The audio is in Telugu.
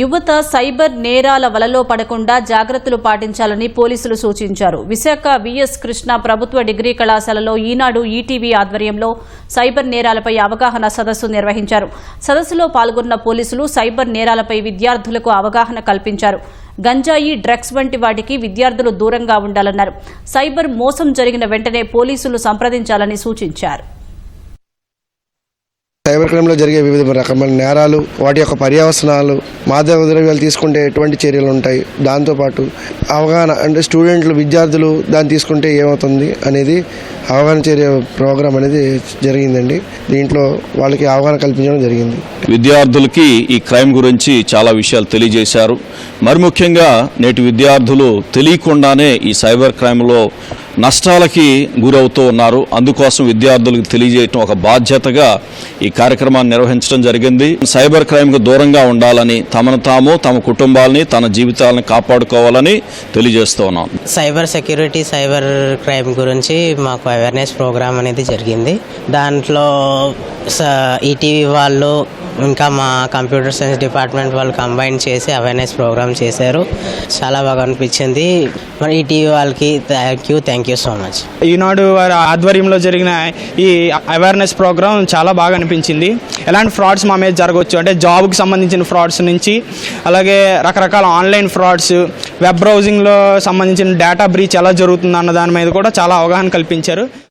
యువత సైబర్ నేరాల వలలో పడకుండా జాగ్రత్తలు పాటించాలని పోలీసులు సూచించారు. విశాఖ విఎస్ కృష్ణ ప్రభుత్వ డిగ్రీ కళాశాలలో ఈనాడు ఈటీవీ ఆధ్వర్యంలో సైబర్ నేరాలపై అవగాహన సదస్సు నిర్వహించారు. సదస్సులో పాల్గొన్న పోలీసులు సైబర్ నేరాలపై విద్యార్థులకు అవగాహన కల్పించారు. గంజాయి డ్రగ్స్ వంటి వాటికి విద్యార్థులు దూరంగా ఉండాలన్నారు. సైబర్ మోసం జరిగిన వెంటనే పోలీసులు సంప్రదించాలని సూచించారు. సైబర్ క్రైమ్లో జరిగే వివిధ రకమైన నేరాలు వాటి యొక్క పర్యవసనాలు మాదక ద్రవ్యాలు తీసుకుంటే ఎటువంటి చర్యలు ఉంటాయి? దాంతోపాటు అవగాహన అంటే స్టూడెంట్లు విద్యార్థులు దాన్ని తీసుకుంటే ఏమవుతుంది అనేది అవగాహన చర్య ప్రోగ్రాం అనేది జరిగిందండి. దీంట్లో వాళ్ళకి అవగాహన కల్పించడం జరిగింది. విద్యార్థులకి ఈ క్రైమ్ గురించి చాలా విషయాలు తెలియజేశారు. మరి ముఖ్యంగా నేటి విద్యార్థులు తెలియకుండానే ఈ సైబర్ క్రైమ్లో నష్టాలకి గురవుతూ ఉన్నారు. అందుకోసం విద్యార్థులకు తెలియజేయటం ఒక బాధ్యతగా ఈ కార్యక్రమాన్ని నిర్వహించడం జరిగింది. సైబర్ క్రైమ్కు దూరంగా ఉండాలని తమను తాము తమ కుటుంబాలని తన జీవితాలను కాపాడుకోవాలని తెలియజేస్తూ ఉన్నాం. సైబర్ సెక్యూరిటీ సైబర్ క్రైమ్ గురించి మాకు అవేర్నెస్ ప్రోగ్రామ్ అనేది జరిగింది. దాంట్లో ఈటీవీ వాళ్ళు ఇంకా మా కంప్యూటర్ సైన్స్ డిపార్ట్మెంట్ వాళ్ళు కంబైన్ చేసి అవేర్నెస్ ప్రోగ్రామ్ చేశారు. చాలా బాగా అనిపించింది. మరి ఈటీవీ వాళ్ళకి thank you thank you so much. Eenadu వారి ఆధ్వర్యంలో జరిగిన ఈ అవేర్నెస్ ప్రోగ్రామ్ చాలా బాగా అనిపించింది. ఎలాంటి ఫ్రాడ్స్ మా మీద జరగవచ్చు? అంటే జాబ్కి సంబంధించిన ఫ్రాడ్స్ నుంచి అలాగే రకరకాల ఆన్లైన్ ఫ్రాడ్స్ వెబ్ బ్రౌజింగ్లో సంబంధించిన డేటా బ్రీచ్ ఎలా జరుగుతుంది అన్న దాని మీద కూడా చాలా అవగాహన కల్పించారు.